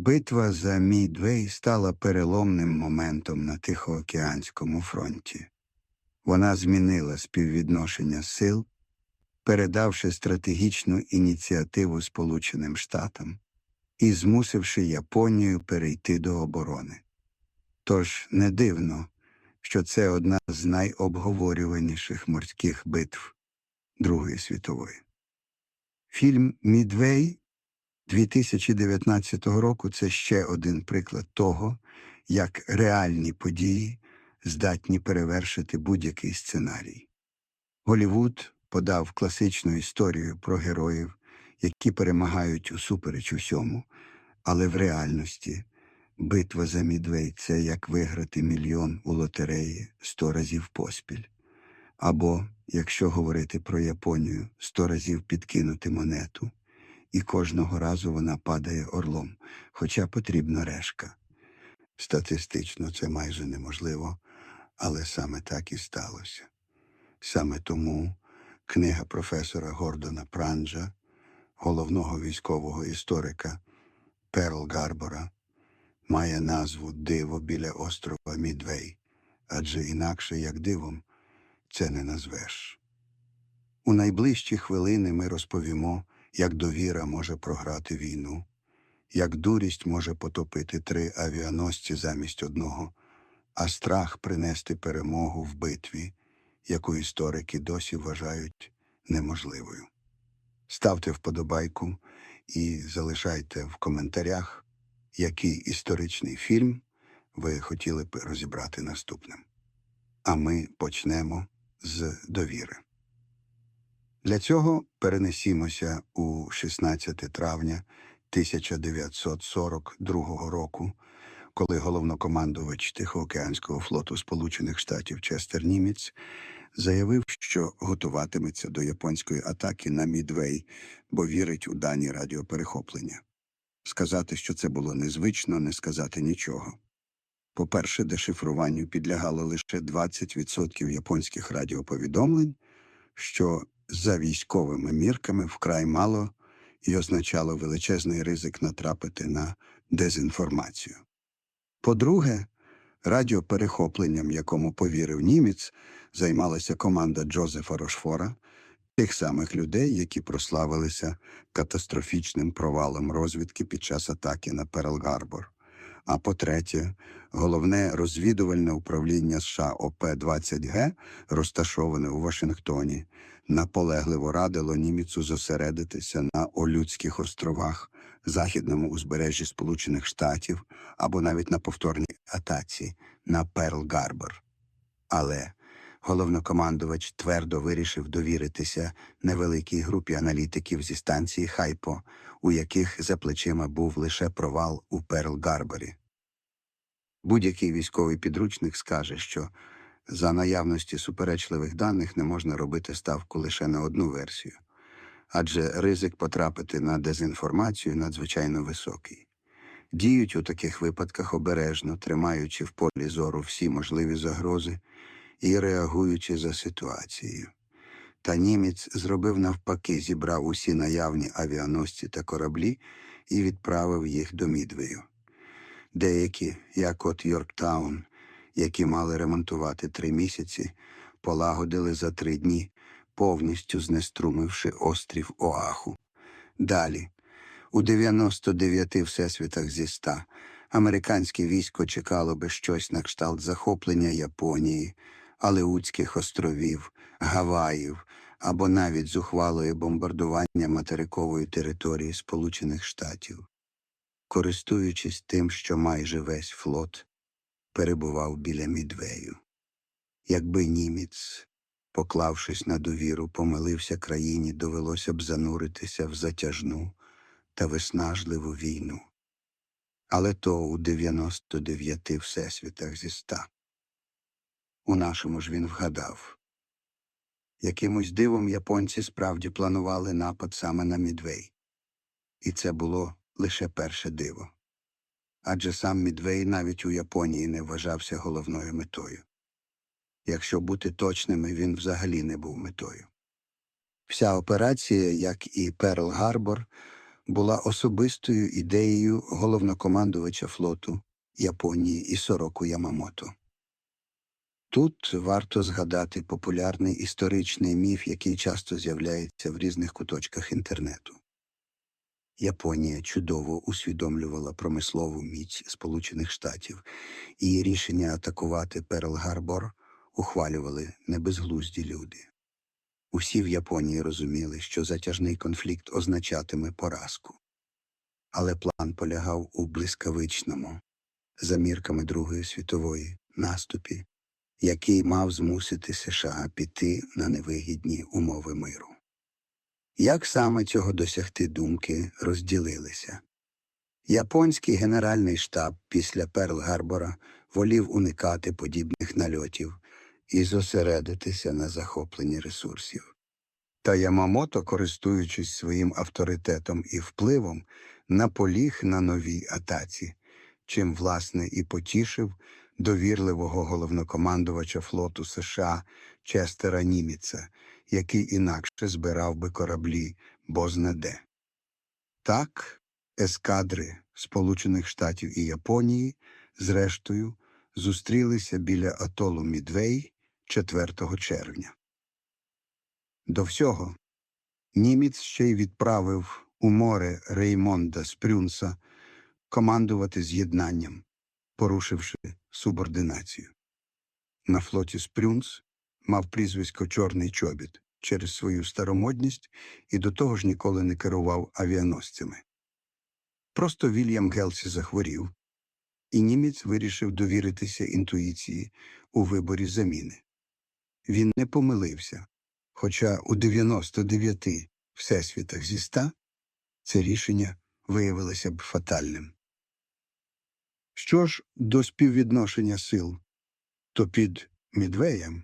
Битва за Мідвей стала переломним моментом на Тихоокеанському фронті. Вона змінила співвідношення сил, передавши стратегічну ініціативу Сполученим Штатам і змусивши Японію перейти до оборони. Тож не дивно, що це одна з найобговорюваніших морських битв Другої світової. Фільм Мідвей 2019 року це ще один приклад того, як реальні події здатні перевершити будь-який сценарій. Голівуд подав класичну історію про героїв, які перемагають усупереч усьому, але в реальності битва за Мідвей це як виграти мільйон у лотереї сто разів поспіль. Або, якщо говорити про Японію, сто разів підкинути монету, і кожного разу вона падає орлом, хоча потрібна решка. Статистично це майже неможливо, але саме так і сталося. Саме тому книга професора Гордона Пранджа, головного військового історика Перл Гарбора, має назву Диво біля острова Мідвей, адже інакше, як дивом, це не назвеш. У найближчі хвилини ми розповімо, як довіра може програти війну, як дурість може потопити три авіаносці замість одного, а страх принести перемогу в битві, яку історики досі вважають неможливою. Ставте вподобайку і залишайте в коментарях, який історичний фільм ви хотіли б розібрати наступним. А ми почнемо з довіри. Для цього перенесімося у 16 травня 1942 року, коли головнокомандувач Тихоокеанського флоту Сполучених Штатів Честер Німець заявив, що готуватиметься до японської атаки на Мідвей, бо вірить у дані радіоперехоплення. Сказати, що це було незвично, не сказати нічого. По-перше, дешифруванню підлягало лише 20% японських радіоповідомлень, що за військовими мірками вкрай мало і означало величезний ризик натрапити на дезінформацію. По-друге, радіоперехопленням, якому повірив німець, займалася команда Джозефа Рошфора, тих самих людей, які прославилися катастрофічним провалом розвідки під час атаки на Перл-Гарбор. А по-третє, головне розвідувальне управління США ОП-20Г, розташоване у Вашингтоні, наполегливо радило німецу зосередитися на Олюдських островах, західному узбережжі Сполучених Штатів або навіть на повторній атаці на Перл-Гарбор. Але головнокомандувач твердо вирішив довіритися невеликій групі аналітиків зі станції Хайпо, у яких за плечима був лише провал у Перл-Гарборі. Будь-який військовий підручник скаже, що за наявності суперечливих даних не можна робити ставку лише на одну версію, адже ризик потрапити на дезінформацію надзвичайно високий. Діють у таких випадках обережно, тримаючи в полі зору всі можливі загрози і реагуючи за ситуацією. Та німець зробив навпаки, зібрав усі наявні авіаносці та кораблі і відправив їх до Мідвею. Деякі, як от Йорктаун, які мали ремонтувати три місяці, полагодили за три дні, повністю знеструмивши острів Оаху. Далі, у 99 всесвітах зі ста, американське військо чекало би щось на кшталт захоплення Японії, Алеутських островів, Гаваїв або навіть зухвалої бомбардування материкової території Сполучених Штатів. Користуючись тим, що майже весь флот перебував біля Мідвею. Якби німець, поклавшись на довіру, помилився країні, довелося б зануритися в затяжну та виснажливу війну. Але то у 99 всесвітах зі ста. У нашому ж він вгадав. Якимось дивом японці справді планували напад саме на Мідвей. І це було лише перше диво. Адже сам Мідвей навіть у Японії не вважався головною метою. Якщо бути точними, він взагалі не був метою. Вся операція, як і Перл Гарбор, була особистою ідеєю головнокомандувача флоту Японії Ісороку Ямамото. Тут варто згадати популярний історичний міф, який часто з'являється в різних куточках інтернету. Японія чудово усвідомлювала промислову міць Сполучених Штатів, і рішення атакувати Перл-Гарбор ухвалювали небезглузді люди. Усі в Японії розуміли, що затяжний конфлікт означатиме поразку. Але план полягав у блискавичному, за мірками Другої світової, наступі, який мав змусити США піти на невигідні умови миру. Як саме цього досягти думки розділилися? Японський генеральний штаб після Перл-Гарбора волів уникати подібних нальотів і зосередитися на захопленні ресурсів. Та Ямамото, користуючись своїм авторитетом і впливом, наполіг на новій атаці, чим, власне, і потішив довірливого головнокомандувача флоту США Честера Німіца, який інакше збирав би кораблі бозна-де. Так, ескадри Сполучених Штатів і Японії, зрештою, зустрілися біля атолу Мідвей 4 червня. До всього, німець ще й відправив у море Реймонда Спрюнса командувати з'єднанням, порушивши субординацію. На флоті Спрюнс мав прізвисько Чорний чобіт через свою старомодність і до того ж ніколи не керував авіаносцями. Просто Вільям Гелсі захворів, і німець вирішив довіритися інтуїції у виборі заміни. Він не помилився, хоча у 99 всесвітах зі 100 це рішення виявилося б фатальним. Що ж до співвідношення сил, то під Мідвеєм,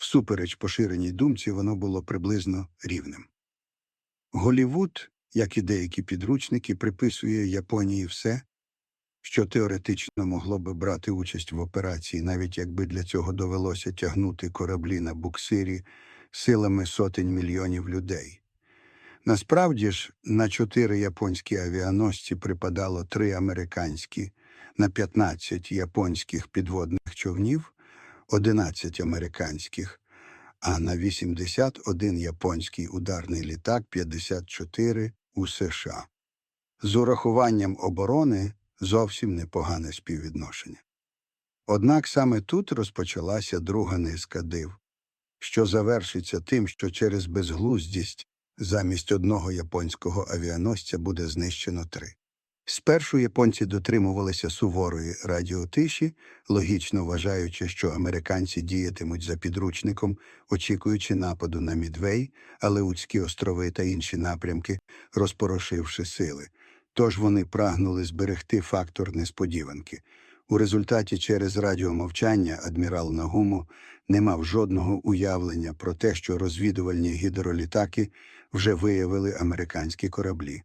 всупереч поширеній думці, воно було приблизно рівним. Голівуд, як і деякі підручники, приписує Японії все, що теоретично могло би брати участь в операції, навіть якби для цього довелося тягнути кораблі на буксирі силами сотень мільйонів людей. Насправді ж, на чотири японські авіаносці припадало три американські, на 15 японських підводних човнів, 11 американських, а на 81 японський ударний літак, 54 у США. З урахуванням оборони зовсім непогане співвідношення. Однак саме тут розпочалася друга низка див, що завершиться тим, що через безглуздість замість одного японського авіаносця буде знищено три. Спершу японці дотримувалися суворої радіотиші, логічно вважаючи, що американці діятимуть за підручником, очікуючи нападу на Мідвей, Алеутські острови та інші напрямки, розпорошивши сили. Тож вони прагнули зберегти фактор несподіванки. У результаті через радіомовчання адмірал Нагуму не мав жодного уявлення про те, що розвідувальні гідролітаки вже виявили американські кораблі.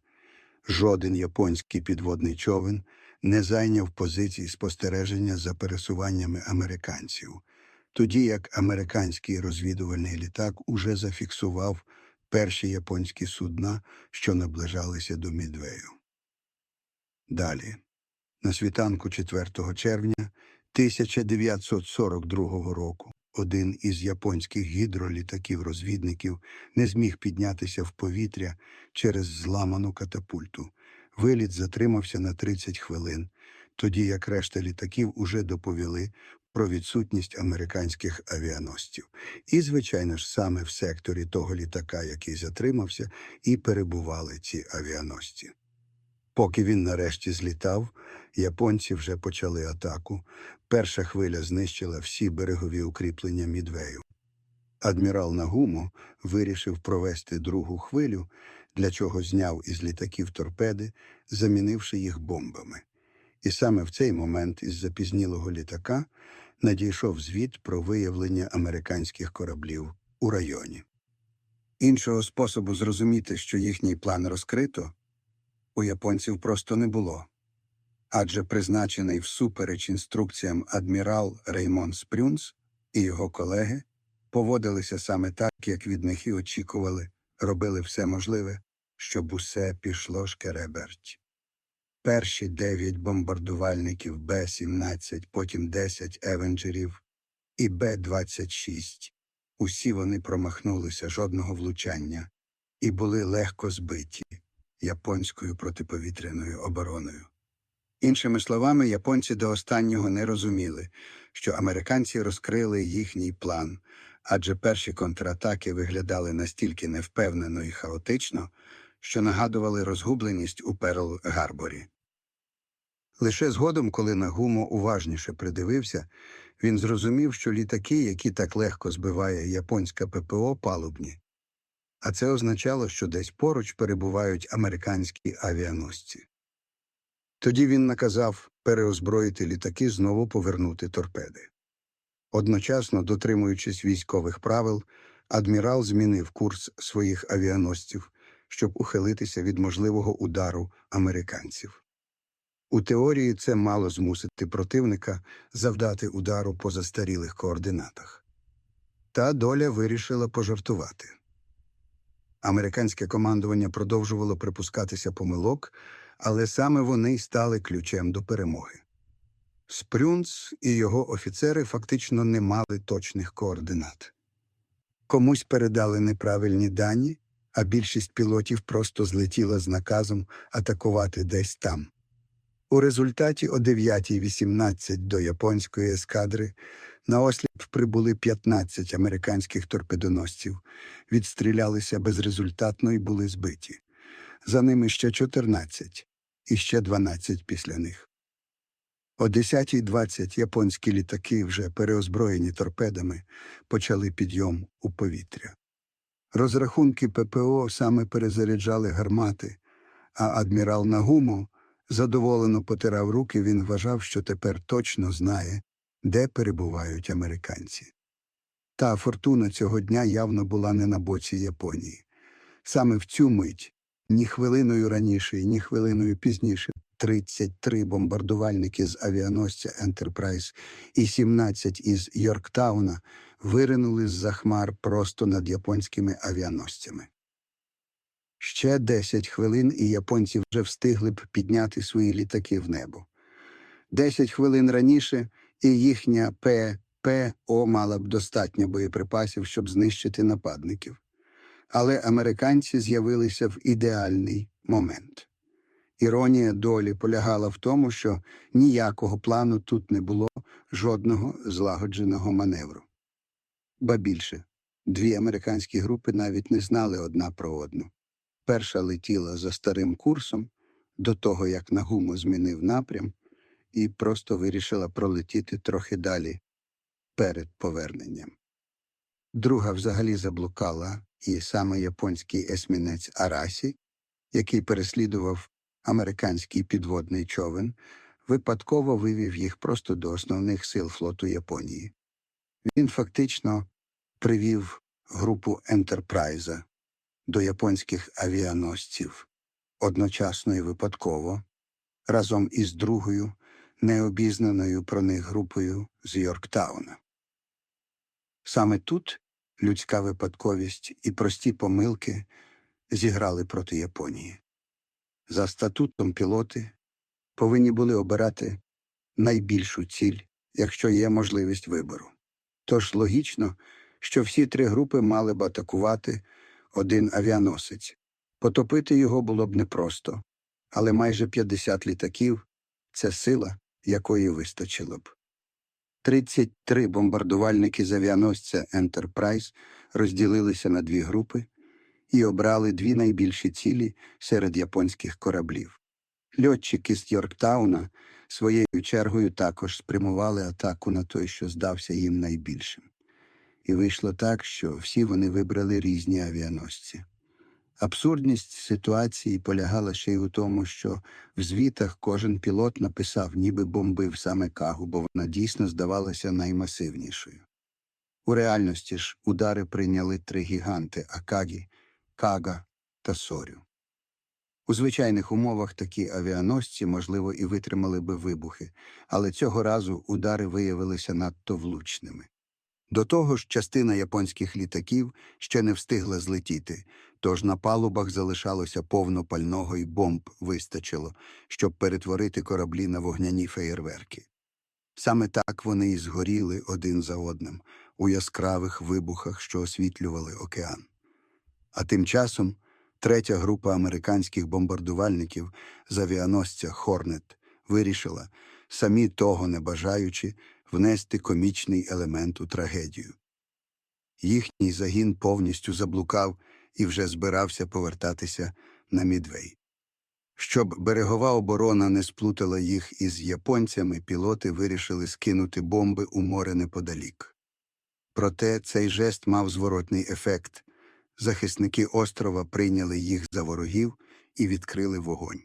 Жоден японський підводний човен не зайняв позиції спостереження за пересуваннями американців, тоді як американський розвідувальний літак уже зафіксував перші японські судна, що наближалися до Мідвею. Далі, на світанку 4 червня 1942 року, один із японських гідролітаків-розвідників не зміг піднятися в повітря через зламану катапульту. Виліт затримався на 30 хвилин, тоді як решта літаків уже доповіли про відсутність американських авіаносців. І, звичайно ж, саме в секторі того літака, який затримався, і перебували ці авіаносці. Поки він нарешті злітав, японці вже почали атаку. Перша хвиля знищила всі берегові укріплення Мідвею. Адмірал Нагумо вирішив провести другу хвилю, для чого зняв із літаків торпеди, замінивши їх бомбами. І саме в цей момент із запізнілого літака надійшов звіт про виявлення американських кораблів у районі. Іншого способу зрозуміти, що їхній план розкрито, у японців просто не було. Адже призначений всупереч інструкціям адмірал Реймон Спрюнс і його колеги поводилися саме так, як від них і очікували, робили все можливе, щоб усе пішло шкереберть. Перші дев'ять бомбардувальників Б-17, потім 10 евенджерів і Б-26. Усі вони промахнулися жодного влучання і були легко збиті японською протиповітряною обороною. Іншими словами, японці до останнього не розуміли, що американці розкрили їхній план, адже перші контратаки виглядали настільки невпевнено і хаотично, що нагадували розгубленість у Перл-Гарборі. Лише згодом, коли Нагумо уважніше придивився, він зрозумів, що літаки, які так легко збиває японська ППО, палубні. А це означало, що десь поруч перебувають американські авіаносці. Тоді він наказав переозброїти літаки, знову повернути торпеди. Одночасно, дотримуючись військових правил, адмірал змінив курс своїх авіаносців, щоб ухилитися від можливого удару американців. У теорії це мало змусити противника завдати удару по застарілих координатах. Та доля вирішила пожартувати. Американське командування продовжувало припускатися помилок, але саме вони й стали ключем до перемоги. Спрюнц і його офіцери фактично не мали точних координат. Комусь передали неправильні дані, а більшість пілотів просто злетіла з наказом атакувати десь там. У результаті о 9.18 до японської ескадри на осліп прибули 15 американських торпедоносців, відстрілялися безрезультатно і були збиті. За ними ще 14, і ще 12 після них. О 10.20 японські літаки, вже переозброєні торпедами, почали підйом у повітря. Розрахунки ППО саме перезаряджали гармати, а адмірал Нагумо задоволено потирав руки, він вважав, що тепер точно знає, де перебувають американці. Та фортуна цього дня явно була не на боці Японії. Саме в цю мить, ні хвилиною раніше, ні хвилиною пізніше, 33 бомбардувальники з авіаносця Ентерпрайз і 17 із Йорктауна виринули з-за хмар просто над японськими авіаносцями. Ще 10 хвилин, і японці вже встигли б підняти свої літаки в небо. 10 хвилин раніше, і їхня ППО мала б достатньо боєприпасів, щоб знищити нападників. Але американці з'явилися в ідеальний момент. Іронія долі полягала в тому, що ніякого плану тут не було жодного злагодженого маневру. Ба більше, дві американські групи навіть не знали одна про одну. Перша летіла за старим курсом до того, як Нагумо змінив напрям, і просто вирішила пролетіти трохи далі перед поверненням. Друга взагалі заблукала, і саме японський есмінець Арасі, який переслідував американський підводний човен, випадково вивів їх просто до основних сил флоту Японії. Він фактично привів групу Ентерпрайза до японських авіаносців одночасно і випадково, разом із другою, необізнаною про них групою з Йорктауна. Саме тут людська випадковість і прості помилки зіграли проти Японії. За статутом пілоти повинні були обирати найбільшу ціль, якщо є можливість вибору. Тож логічно, що всі три групи мали б атакувати один авіаносець. Потопити його було б непросто, але майже 50 літаків це сила, якої вистачило б. 33 бомбардувальники з авіаносця Ентерпрайз розділилися на дві групи і обрали дві найбільші цілі серед японських кораблів. Льотчики з Йорктауна своєю чергою також спрямували атаку на той, що здався їм найбільшим. І вийшло так, що всі вони вибрали різні авіаносці. Абсурдність ситуації полягала ще й у тому, що в звітах кожен пілот написав, ніби бомбив саме Кагу, бо вона дійсно здавалася наймасивнішою. У реальності ж удари прийняли три гіганти Акагі, Кага та Сорю. У звичайних умовах такі авіаносці, можливо, і витримали би вибухи, але цього разу удари виявилися надто влучними. До того ж, частина японських літаків ще не встигла злетіти, тож на палубах залишалося повно пального і бомб вистачило, щоб перетворити кораблі на вогняні феєрверки. Саме так вони і згоріли один за одним у яскравих вибухах, що освітлювали океан. А тим часом третя група американських бомбардувальників з авіаносця Хорнет вирішила, самі того не бажаючи, внести комічний елемент у трагедію. Їхній загін повністю заблукав і вже збирався повертатися на Мідвей. Щоб берегова оборона не сплутала їх із японцями, пілоти вирішили скинути бомби у море неподалік. Проте цей жест мав зворотний ефект. Захисники острова прийняли їх за ворогів і відкрили вогонь.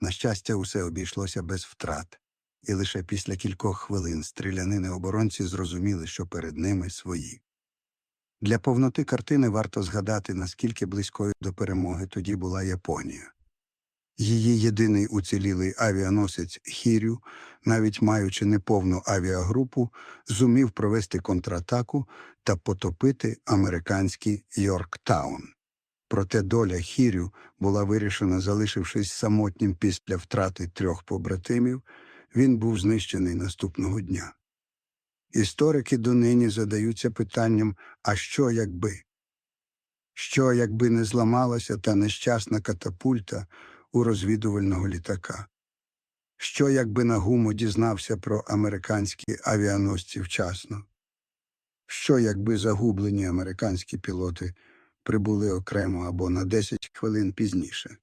На щастя, усе обійшлося без втрат, і лише після кількох хвилин стрілянини оборонці зрозуміли, що перед ними свої. Для повноти картини варто згадати, наскільки близькою до перемоги тоді була Японія. Її єдиний уцілілий авіаносець Хірю, навіть маючи неповну авіагрупу, зумів провести контратаку та потопити американський Йорктаун. Проте доля Хірю була вирішена, залишившись самотнім після втрати трьох побратимів, він був знищений наступного дня. Історики донині задаються питанням а що якби? Що, якби не зламалася та нещасна катапульта у розвідувального літака? Що, якби Нагумо дізнався про американські авіаносці вчасно? Що, якби загублені американські пілоти прибули окремо або на 10 хвилин пізніше?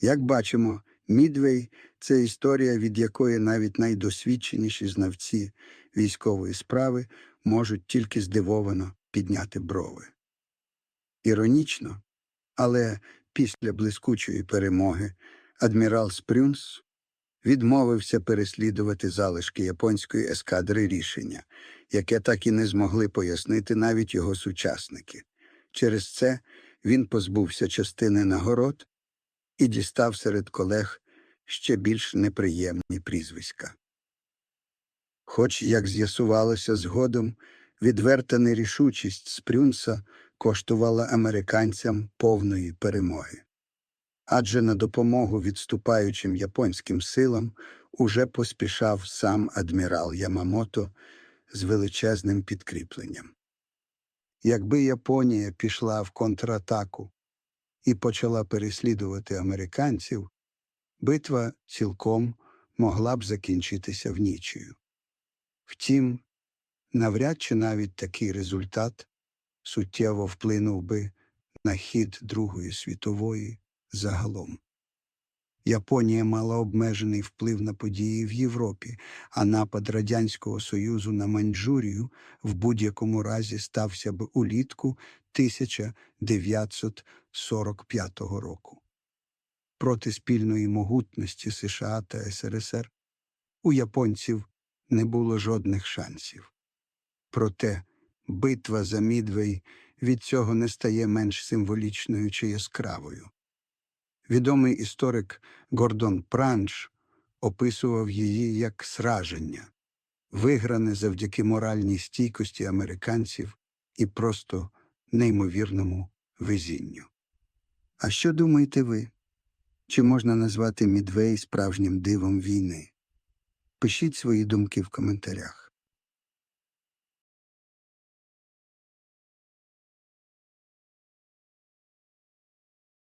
Як бачимо, Мідвей це історія, від якої навіть найдосвідченіші знавці військової справи можуть тільки здивовано підняти брови. Іронічно, але після блискучої перемоги адмірал Спрюнс відмовився переслідувати залишки японської ескадри рішення, яке так і не змогли пояснити навіть його сучасники. Через це він позбувся частини нагород і дістав серед колег ще більш неприємні прізвиська. Хоч, як з'ясувалося згодом, відверта нерішучість Спрюнса коштувала американцям повної перемоги. Адже на допомогу відступаючим японським силам уже поспішав сам адмірал Ямамото з величезним підкріпленням. Якби Японія пішла в контратаку і почала переслідувати американців, битва цілком могла б закінчитися в нічию. Втім, навряд чи навіть такий результат суттєво вплинув би на хід Другої світової загалом. Японія мала обмежений вплив на події в Європі, а напад Радянського Союзу на Маньчжурію в будь-якому разі стався б улітку 1945 року. Проти спільної могутності США та СРСР у японців не було жодних шансів. Проте битва за Мідвей від цього не стає менш символічною чи яскравою. Відомий історик Гордон Пранч описував її як сраження, вигране завдяки моральній стійкості американців і просто неймовірному везінню. А що думаєте ви? Чи можна назвати Мідвей справжнім дивом війни? Пишіть свої думки в коментарях.